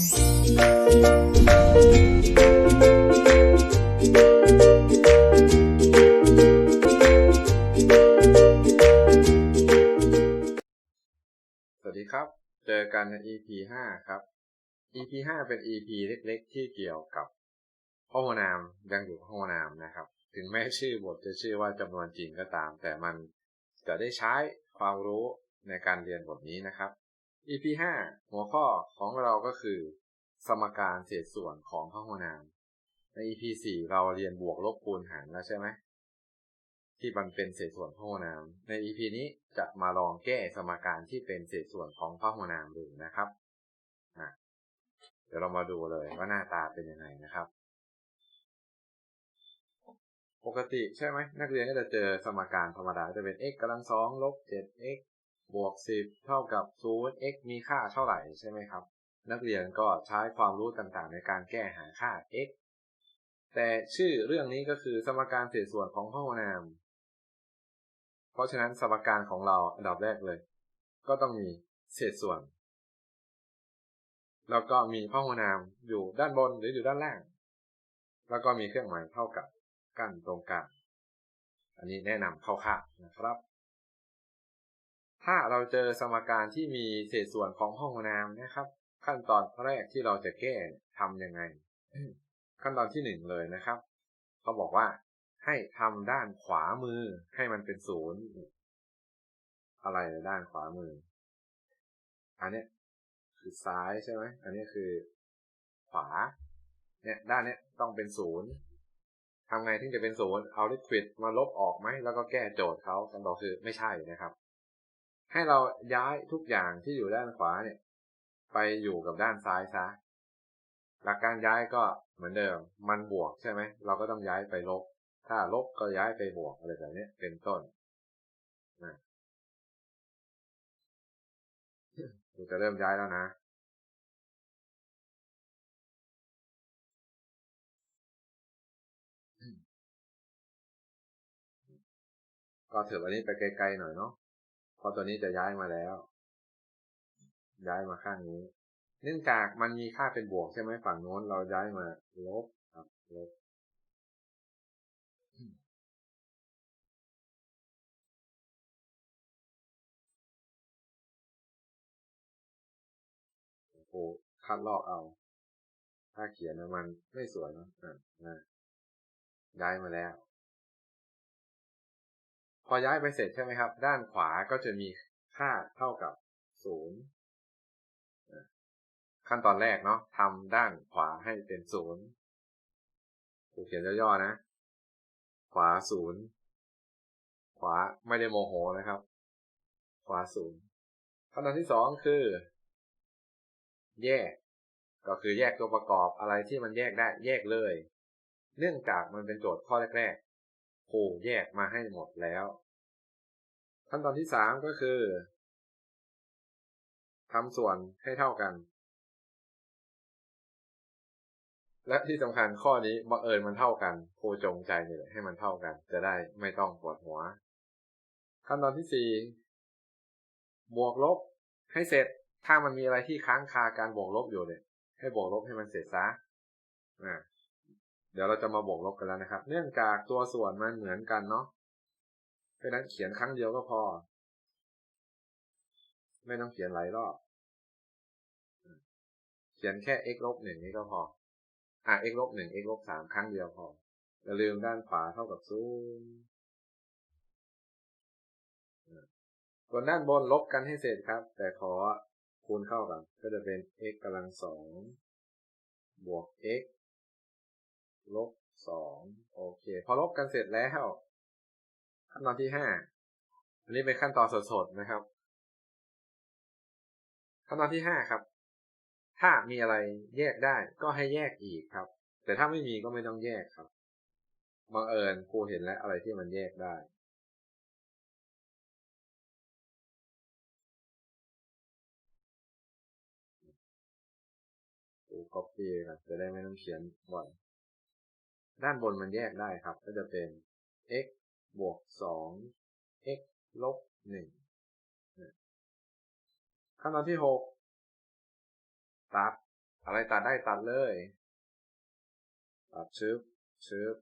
สวัสดีครับ เจอกันใน EP 5 ครับ EP 5 เป็น EP เล็กๆ ที่เกี่ยวกับพหูนามยังอยู่พหูนามนะครับ ถึงแม้ชื่อบทจะชื่อว่าจำนวนจริงก็ตาม แต่มันจะได้ใช้ความรู้ในการเรียนบทนี้นะครับ EP 5หัวข้อของเราก็คือ สมการเศษส่วนของพหูนาม ใน EP 4เราเรียนบวกลบคูณหารแล้วใช่ไหมที่มันเป็นเศษส่วนพหูนาม ใน EP นี้จะมาลองแก้สมการที่เป็นเศษส่วนของพหูนามดูนะครับอะเดี๋ยวเรามาดูเลยว่าหน้าตาเป็นยังไงนะครับ ปกติใช่ไหมนักเรียนก็จะเจอสมการธรรมดาจะเป็น x กำลังสองลบ 7x บวก10เท่ากับ0 x มีค่าเท่าไหร่ใช่ไหมครับ นักเรียนก็ใช้ความรู้ต่างๆ ในการแก้หาค่า x แต่ชื่อเรื่องนี้ก็คือสมการเศษส่วนของพหูนาม เพราะฉะนั้นสมการของเราอันดับแรกเลย ก็ต้องมีเศษส่วน แล้วก็มีพหูนามอยู่ด้านบนหรืออยู่ด้านล่าง แล้วก็มีเครื่องหมายเท่ากับกั้นตรงกลาง อันนี้แนะนำคร่าวๆนะครับ ถ้าเราเจอสมการที่มีเศษส่วนของพหูนามนะครับ ขั้นตอนแรกที่เราจะแก้ทำยังไง ขั้นตอนที่หนึ่งเลยนะครับเขาบอกว่าให้ทำด้านขวามือให้มันเป็นศูนย์อะไรด้านขวามือ อันนี้คือซ้ายใช่ไหมอันนี้คือ ขวา เนี่ยด้านเนี้ยต้องเป็นศูนย์ทำไงถึงจะเป็นศูนย์เอาลิควิดมาลบออกไหมแล้วก็แก้โจทย์เขาคำตอบคือไม่ใช่นะครับ ให้เราย้ายทุกอย่างที่อยู่ด้านขวาเนี่ย ไปอยู่กับด้านซ้ายซะหลักการย้ายก็เหมือนเดิม มันบวกใช่ไหม เราก็ต้องย้ายไปลบ ถ้าลบก็ย้ายไปบวกอะไรแบบนี้เป็นต้นนะเราจะเริ่มย้ายแล้วนะก็ถืออันนี้ไปไกลๆหน่อยเนาะ เพราะตัวนี้จะย้ายมาแล้ว ย้ายมาข้างนี้ เนื่องจากมันมีค่าเป็นบวกใช่ไหมฝั่งโน้นเราย้ายมาลบครับลบโอ้คัดลอกเอา ถ้าเขียนนะมันไม่สวยนะอะนะย้ายมาแล้ว พอย้ายไปเสร็จใช่ไหมครับ ด้านขวาก็จะมีค่าเท่ากับศูนย์ขั้นตอนแรกเนาะทำด้านขวาให้เป็นศูนย์กูเขียนย่อๆนะ ขวาศูนย์ขวาไม่ได้โมโหนะครับ ขวาศูนย์ขั้นตอนที่สองคือ แยก ก็คือแยกตัวประกอบอะไรที่มันแยกได้ แยกเลย เนื่องจากมันเป็นโจทย์ข้อแรก ๆครูแยกมาให้หมดแล้ว ขั้นตอนที่สามก็คือทำส่วนให้เท่ากัน และที่สำคัญข้อนี้บังเอิญมันเท่ากันครูจงใจนี่แหละให้มันเท่ากัน จะได้ไม่ต้องปวดหัว ขั้นตอนที่สี่บวกลบให้เสร็จถ้ามันมีอะไรที่ค้างคาการบวกลบอยู่เนี่ยให้บวกลบให้มันเสร็จซะอ่า เดี๋ยวเราจะมาบวกลบกันแล้วนะครับ เนื่องจากตัวส่วนมันเหมือนกันเนาะเพราะนั้นเขียนครั้งเดียวก็พอ ไม่ต้องเขียนหลายรอบ เขียนแค่ x ลบหนึ่งนี้ก็พอ อ่า x ลบหนึ่ง x ลบสามครั้งเดียวพออย่าลืมด้านขวาเท่ากับศูนย์ส่วนด้านบนลบกันให้เสร็จครับ แต่ขอคูณเข้ากัน ก็จะเป็น x กำลังสองบวก x ลบสองโอเค พอลบกันเสร็จแล้วขั้นตอนที่ห้าอันนี้เป็นขั้นตอนสดๆนะครับ ขั้นตอนที่ห้าครับ ถ้ามีอะไรแยกได้ก็ให้แยกอีกครับ แต่ถ้าไม่มีก็ไม่ต้องแยกครับบังเอิญครูเห็นแล้วอะไรที่มันแยกได้กูก๊อปปี้ครับจะได้ไม่ต้องเขียนบ่อย ด้านบนมันแยกได้ครับ ก็จะเป็น x บวกสอง x ลบหนึ่งขั้นตอนที่หกตัด อะไรตัดได้ตัดเลย ตัดชึบชึบ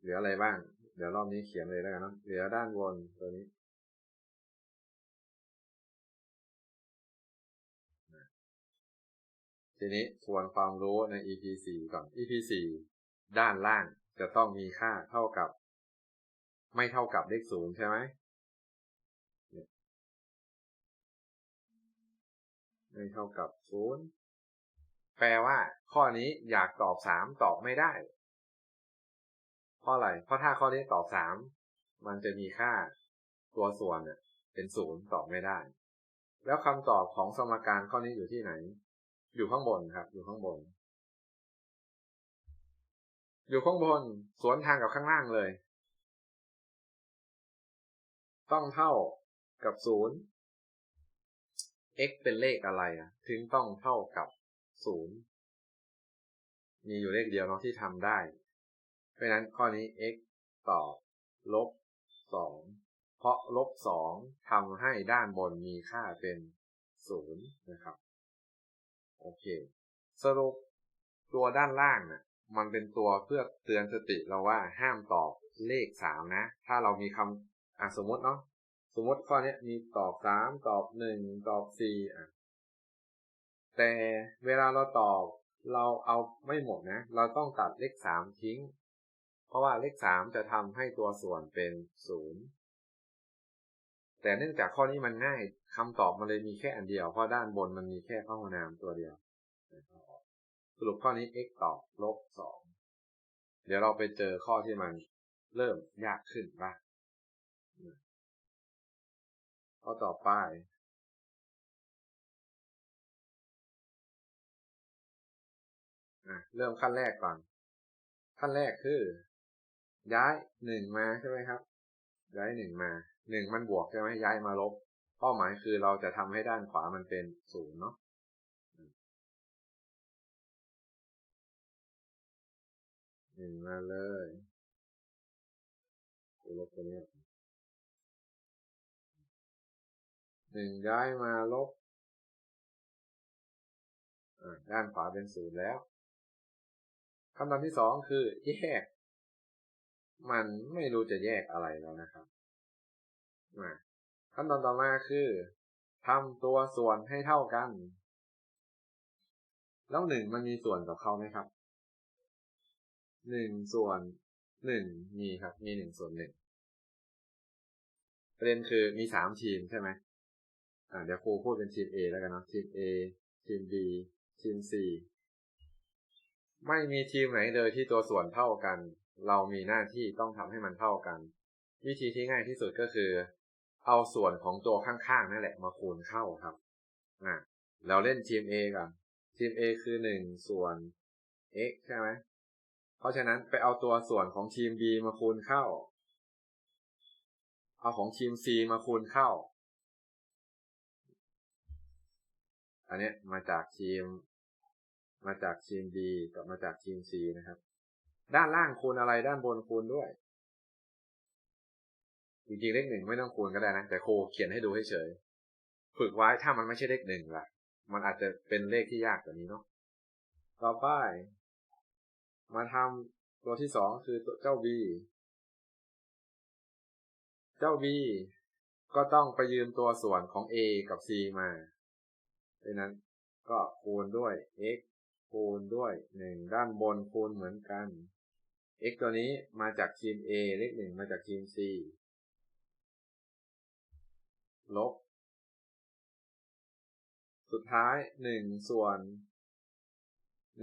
เหลืออะไรบ้าง เดี๋ยวรอบนี้เขียนเลยแล้วกันนะเหลือด้านบนตัวนี้ ทีนี้ทวนความรู้ใน EP 4ก่อน EP 4ด้านล่างจะต้องมีค่าเท่ากับ ไม่เท่ากับเลขศูนย์ใช่ไหมไม่เท่ากับศูนย์แปลว่า ข้อนี้อยากตอบสามตอบไม่ได้ เพราะอะไร เพราะถ้าข้อนี้ตอบสามมันจะมีค่าตัวส่วนเนี่ยเป็นศูนย์ตอบไม่ได้ แล้วคำตอบของสมการข้อนี้อยู่ที่ไหน อยู่ข้างบนครับ อยู่ข้างบน อยู่ข้างบน สวนทางกับข้างล่างเลย ต้องเท่ากับศูนย์ x เป็นเลขอะไรอะถึงต้องเท่ากับศูนย์มีอยู่เลขเดียวเนาะที่ทำได้ เพราะฉะนั้นข้อนี้ x ตอบลบสองเพราะลบสองทำให้ด้านบนมีค่าเป็นศูนย์นะครับ โอเค สรุปตัวด้านล่างน่ะมันเป็นตัวเพื่อเตือนสติเราว่าห้ามตอบเลขสามนะ ถ้าเรามีคำอะสมมติเนาะสมมติข้อนี้มีตอบสามตอบหนึ่งตอบสี่อะแต่เวลาเราตอบเราเอาไม่หมดนะ เราต้องตัดเลขสามทิ้ง เพราะว่าเลขสามจะทำให้ตัวส่วนเป็นศูนย์ แต่เนื่องจากข้อนี้มันง่ายคำตอบมันเลยมีแค่อันเดียว เพราะด้านบนมันมีแค่ข้อนามตัวเดียว สรุปข้อนี้ x ตอบลบสองเดี๋ยวเราไปเจอข้อที่มันเริ่มยากขึ้นบ้างข้อต่อไปเริ่มขั้นแรกก่อน ขั้นแรกคือ ย้ายหนึ่งมาใช่ไหมครับ ย้ายหนึ่งมา หนึ่งมันบวกใช่ไหมย้ายมาลบ เป้าหมายคือเราจะทำให้ด้านขวามันเป็นศูนย์เนาะหนึ่งมาเลยลบตัวนี้หนึ่งย้ายมาลบด้านขวาเป็นศูนย์แล้วคำตอบที่สองคือแยก มันไม่รู้จะแยกอะไรแล้วนะครับ ขั้นตอนต่อมาคือทำตัวส่วนให้เท่ากัน แล้วหนึ่งมันมีส่วนกับเขาไหมครับหนึ่งส่วนหนึ่งมีครับ มีหนึ่งส่วนหนึ่งประเด็นคือมีสามทีมใช่ไหมอ่าเดี๋ยวครูพูดเป็นทีม A แล้วกันนะทีม A ทีม B ทีม C ไม่มีทีมไหนเลยที่ตัวส่วนเท่ากัน เรามีหน้าที่ต้องทำให้มันเท่ากัน วิธีที่ง่ายที่สุดก็คือ เอาส่วนของตัวข้างๆนั่นแหละมาคูณเข้าครับอะเราเล่นทีม A ก่อนทีม A คือหนึ่งส่วน x ใช่ไหมเพราะฉะนั้นไปเอาตัวส่วนของทีม B มาคูณเข้า เอาของทีม C มาคูณเข้า อันนี้มาจากทีม มาจากทีม B กับมาจากทีม C นะครับ ด้านล่างคูณอะไรด้านบนคูณด้วย จริงๆเลขหนึ่งไม่ต้องคูณก็ได้นะ แต่ครูเขียนให้ดูให้เฉยฝึกไว้ถ้ามันไม่ใช่เลขหนึ่งล่ะ มันอาจจะเป็นเลขที่ยากกว่านี้เนาะต่อไป มาทำตัวที่สองคือตัวเจ้า b เจ้า b ก็ต้องไปยืมตัวส่วนของ a กับ c มาดังนั้นก็คูณด้วย x คูณด้วยหนึ่งด้านบนคูณเหมือนกัน x ตัวนี้มาจากทีม A เลขหนึ่งมาจากทีม C ลบ สุดท้ายหนึ่งส่วน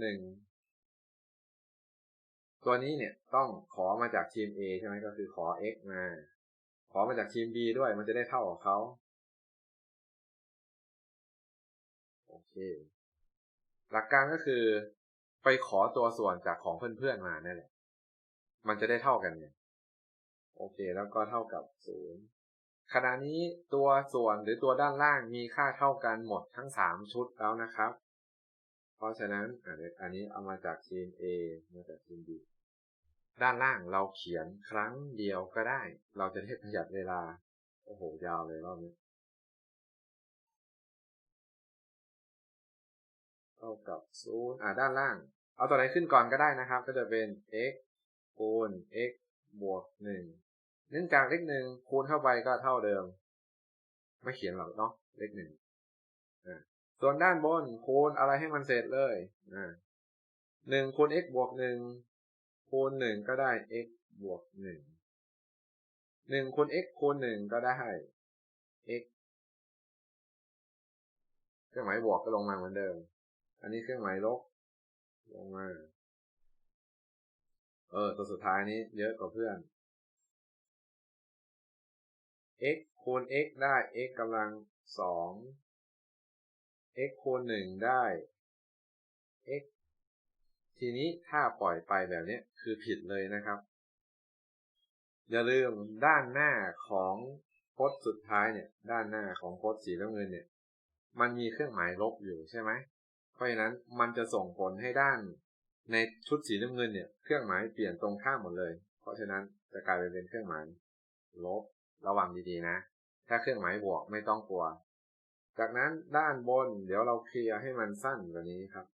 หนึ่งตัวนี้เนี่ยต้องขอมาจากทีม A ใช่ไหมก็คือขอ x มา ขอมาจากทีม B ด้วยมันจะได้เท่ากับเขาโอเค หลักการก็คือไปขอตัวส่วนจากของเพื่อนๆมานี่แหละ มันจะได้เท่ากันเนี่ย โอเค แล้วก็เท่ากับศูนย์ ขณะนี้ตัวส่วนหรือตัวด้านล่างมีค่าเท่ากันหมดทั้งสามชุดแล้วนะครับ เพราะฉะนั้นอันนี้เอามาจากทีม A มาจากทีม B ด้านล่างเราเขียนครั้งเดียวก็ได้ เราจะได้ประหยัดเวลา โอ้โห ยาวเลยรอบนี้ เท่ากับศูนย์อ่าด้านล่าง เอาตัวไหนขึ้นก่อนก็ได้นะครับ ก็จะเป็น x คูณ x บวกหนึ่ง เนื่องจากเลขหนึ่งคูณเข้าไปก็เท่าเดิม ไม่เขียนหรอกเนาะเลขหนึ่งส่วนด้านบนคูณอะไรให้มันเสร็จเลยหนึ่งคูณ x บวกหนึ่งคูณหนึ่งก็ได้ x บวกหนึ่งหนึ่งคูณ x คูณหนึ่งก็ได้ x เครื่องหมายบวกก็ลงมาเหมือนเดิม อันนี้เครื่องหมายลบลงมา เออ ตัวสุดท้ายนี้เยอะกว่าเพื่อน x คูณ x ได้ x กำลังสอง x คูณหนึ่งได้ x ทีนี้ถ้าปล่อยไปแบบนี้คือผิดเลยนะครับ อย่าลืมด้านหน้าของพจน์สุดท้ายเนี่ย ด้านหน้าของพจน์สีน้ำเงินเนี่ย มันมีเครื่องหมายลบอยู่ใช่ไหม เพราะฉะนั้นมันจะส่งผลให้ด้านในชุดสีน้ำเงินเนี่ย เครื่องหมายเปลี่ยนตรงข้ามหมดเลย เพราะฉะนั้นจะกลายเป็นเครื่องหมายลบ ระวังดีๆนะ ถ้าเครื่องหมายบวกไม่ต้องกลัว จากนั้นด้านบนเดี๋ยวเราเคลียร์ให้มันสั้นกว่านี้ครับ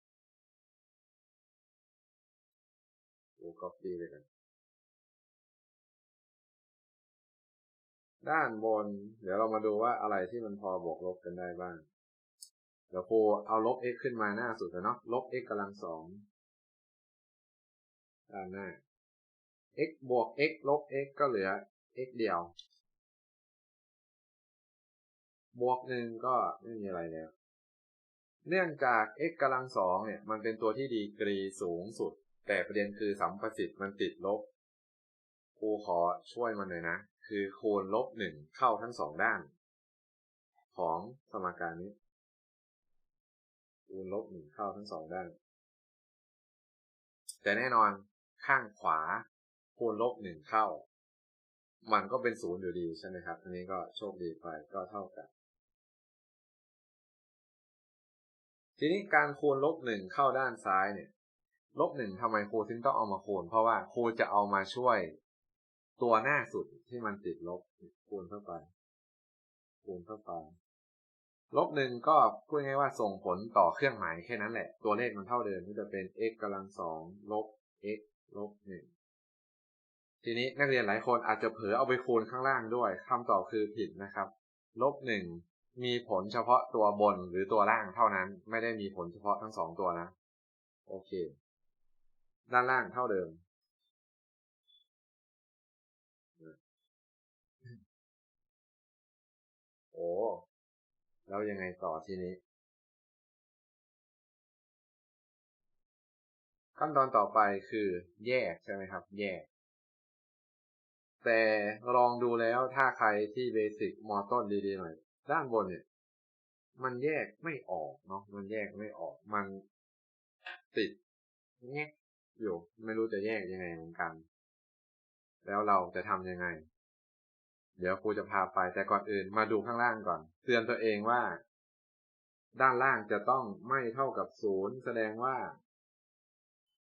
โอ้ก็ปีเลยกัน ด้านบน เดี๋ยวเรามาดูว่าอะไรที่มันพอบวกลบกันได้บ้าง เดี๋ยวครูเอาลบ x ขึ้นมาหน้าสุดเนาะ ลบ x กำลังสองด้านหน้า x บวก x ลบ x ก็เหลือ x เดียว บวกหนึ่งก็ไม่มีอะไรแล้ว เนื่องจาก x กำลังสองเนี่ย มันเป็นตัวที่ดีกรีสูงสุด แต่ประเด็นคือสัมประสิทธิ์มันติดลบครูขอช่วยมันหน่อยนะ คือคูณลบหนึ่งเข้าทั้งสองด้าน ของสมการนี้คูณลบหนึ่งเข้าทั้งสองด้าน แต่แน่นอนข้างขวาคูณลบหนึ่งเข้า มันก็เป็นศูนย์อยู่ดีใช่ไหมครับ อันนี้ก็โชคดีไปก็เท่ากัน ทีนี้การคูณลบหนึ่งเข้าด้านซ้ายเนี่ย ลบหนึ่งทำไมโครูถึงต้องเอามาคูณเพราะว่าโคจะเอามาช่วยตัวหน้าสุดที่มันติดลบคูณเข้าไปคูณเข้าไปลบหนึ่งก็พูดง่ายว่าส่งผลต่อเครื่องหมายแค่นั้นแหละ ตัวเลขมันเท่าเดิมที่จะเป็น x กำลังสองลบ x ลบหนึ่งทีนี้นักเรียนหลายคนอาจจะเผลอเอาไปคูณข้างล่างด้วยคำตอบคือผิดนะครับ ลบหนึ่ง มีผลเฉพาะตัวบนหรือตัวล่างเท่านั้น ไม่ได้มีผลเฉพาะทั้งสองตัวนะ โอเค ด้านล่างเท่าเดิม โอ้แล้วยังไงต่อทีนี้ ขั้นตอนต่อไปคือแยกใช่ไหมครับ แยกแต่ลองดูแล้วถ้าใครที่เบสิกมอต้นดีๆหน่อย ด้านบนเนี่ย มันแยกไม่ออกเนาะมันแยกไม่ออก มันติดแงกอยู่ไม่รู้จะแยกยังไงเหมือนกัน แล้วเราจะทำยังไง เดี๋ยวครูจะพาไปแต่ก่อนอื่นมาดูข้างล่างก่อน เตือนตัวเองว่า ด้านล่างจะต้องไม่เท่ากับศูนย์แสดงว่า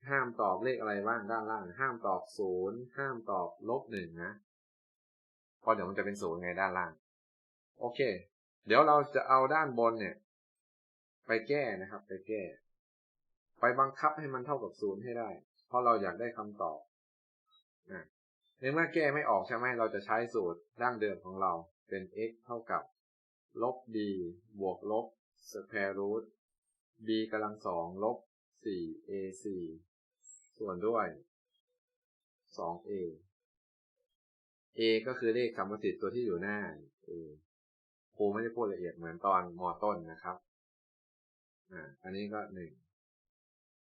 ห้ามตอบเลขอะไรบ้างด้านล่าง ห้ามตอบศูนย์ห้ามตอบลบหนึ่งนะเพราะเดี๋ยวมันจะเป็นศูนย์ไงด้านล่าง โอเค เดี๋ยวเราจะเอาด้านบนเนี่ย ไปแก้นะครับ ไปแก้ ไปบังคับให้มันเท่ากับศูนย์ให้ได้ เพราะเราอยากได้คำตอบนะในเมื่อแก้ไม่ออกใช่ไหมเราจะใช้สูตรดั้งเดิมของเราเป็น x เท่ากับ ลบ b บวกลบ square root b กำลังสองลบ 4 ac ส่วนด้วย 2a a ก็คือเลขสัมประสิทธิ์ตัวที่อยู่หน้า a ครูไม่ได้พูดละเอียดเหมือนตอนมอต้นนะครับอ่าอันนี้ก็หนึ่ง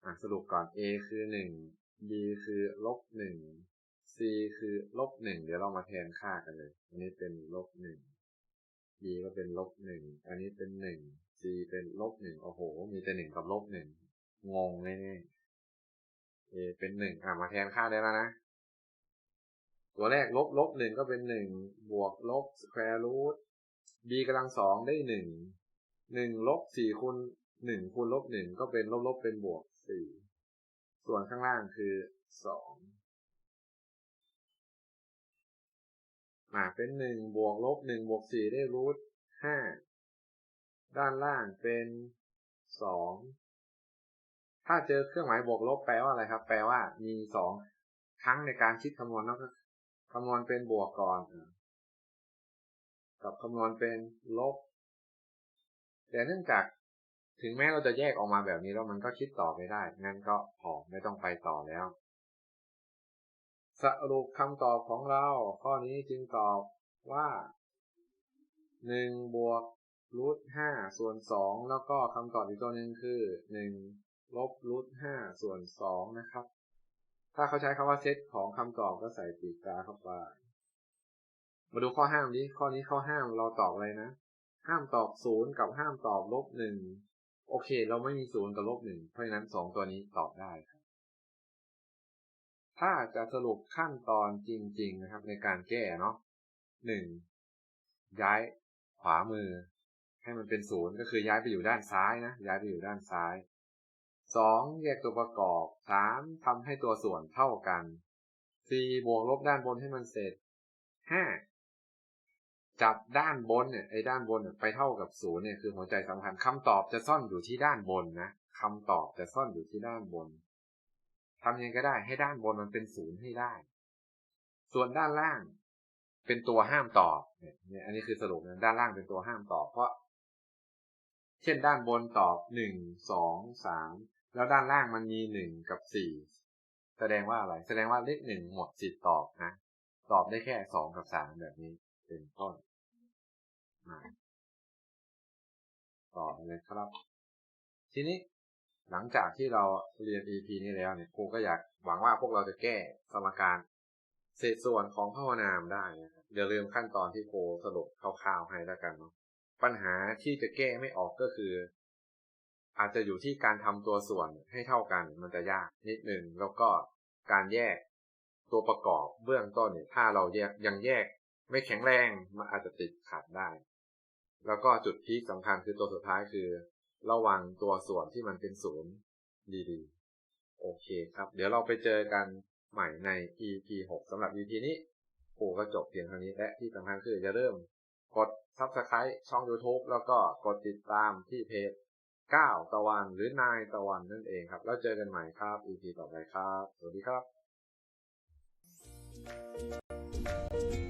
อ่าสรุปก่อน a คือหนึ่ง b คือลบหนึ่ง c คือลบหนึ่งเดี๋ยวเรามาแทนค่ากันเลย อันนี้เป็นลบหนึ่ง b ก็เป็นลบหนึ่งอันนี้เป็นหนึ่ง c เป็นลบหนึ่งโอ้โห มีแต่หนึ่งกับลบหนึ่งงงแน่ๆ a เป็นหนึ่งอ่ามาแทนค่าได้แล้วนะ ตัวแรกลบลบหนึ่งก็เป็นหนึ่งบวกลบ square root b กำลังสองได้หนึ่งหนึ่งลบสี่คูณหนึ่งคูณลบหนึ่งก็เป็นลบลบเป็นบวกสี่ส่วนข้างล่างคือสองมาเป็นหนึ่งบวกลบหนึ่งบวกสี่ได้รูทห้าด้านล่างเป็นสองถ้าเจอเครื่องหมายบวกลบแปลว่าอะไรครับ แปลว่ามีสองครั้งในการคิดคำนวณแล้วก็คำนวณเป็นบวกก่อน กับคำนวณเป็นลบ แต่เนื่องจากถึงแม้เราจะแยกออกมาแบบนี้แล้วมันก็คิดต่อไม่ได้ งั้นก็พอไม่ต้องไปต่อแล้ว สรุปคำตอบของเรา ข้อนี้จึงตอบว่าหนึ่งบวกรูทห้าส่วนสองแล้วก็คำตอบอีกตัวหนึ่งคือหนึ่งลบรูทห้าส่วนสองนะครับ ถ้าเขาใช้คำว่าเซตของคำตอบก็ใส่ปีกกาเข้าไป มาดูข้อห้ามนี้ข้อนี้ข้อห้ามเราตอบอะไรนะ ห้ามตอบศูนย์กับห้ามตอบลบหนึ่งโอเค เราไม่มีศูนย์กับลบหนึ่งเพราะฉะนั้นสองตัวนี้ตอบได้ครับ ถ้าจะสรุปขั้นตอนจริง ๆนะครับ ในการแก้เนาะหนึ่งย้ายขวามือ ให้มันเป็นศูนย์ก็คือย้ายไปอยู่ด้านซ้ายนะย้ายไปอยู่ด้านซ้ายสองแยกตัวประกอบสามทำให้ตัวส่วนเท่ากันสี่บวกลบด้านบนให้มันเสร็จห้า จับด้านบนเนี่ยไอ้ด้านบนไปเท่ากับศูนย์เนี่ยคือหัวใจสำคัญคำตอบจะซ่อนอยู่ที่ด้านบนนะคำตอบจะซ่อนอยู่ที่ด้านบนทำยังไงก็ได้ให้ด้านบนมันเป็นศูนย์ให้ได้ ส่วนด้านล่างเป็นตัวห้ามตอบเนี่ยอันนี้คือสรุปนะด้านล่างเป็นตัวห้ามตอบเพราะ เช่นด้านบนตอบหนึ่งสองสามแล้วด้านล่างมันมีหนึ่งกับสี่แสดงว่าอะไร แสดงว่าเลขหนึ่งหมดสิทธิ์ตอบนะตอบได้แค่สองกับสามแบบนี้ เป็นต้นมาต่อเลยครับ ทีนี้หลังจากที่เราเรียน EP นี้แล้วเนี่ยครูก็อยากหวังว่าพวกเราจะแก้สมการเศษส่วนของพาวนามได้นะครับอย่าลืมขั้นตอนที่ครูสรุปคร่าวๆให้แล้วกันเนาะปัญหาที่จะแก้ไม่ออกก็คือ อาจจะอยู่ที่การทำตัวส่วนให้เท่ากัน มันจะยากนิดหนึ่งแล้วก็การแยกตัวประกอบเบื้องต้นเนี่ยถ้าเราแยกยังแยก ไม่แข็งแรงมันอาจจะติดขัดได้ แล้วก็จุดพีคสำคัญคือตัวสุดท้ายคือ ระวังตัวส่วนที่มันเป็นศูนย์ดีๆ โอเคครับ เดี๋ยวเราไปเจอกันใหม่ใน EP 6สำหรับ EP นี้ปู่ก็จบเพียงเท่านี้และที่สำคัญคืออย่าเริ่มกด Subscribe ช่อง YouTube แล้วก็กดติดตามที่เพจ 9 ตะวันหรือนายตะวันนั่นเองครับ แล้วเจอกันใหม่ครับ EP ต่อไปครับ สวัสดีครับ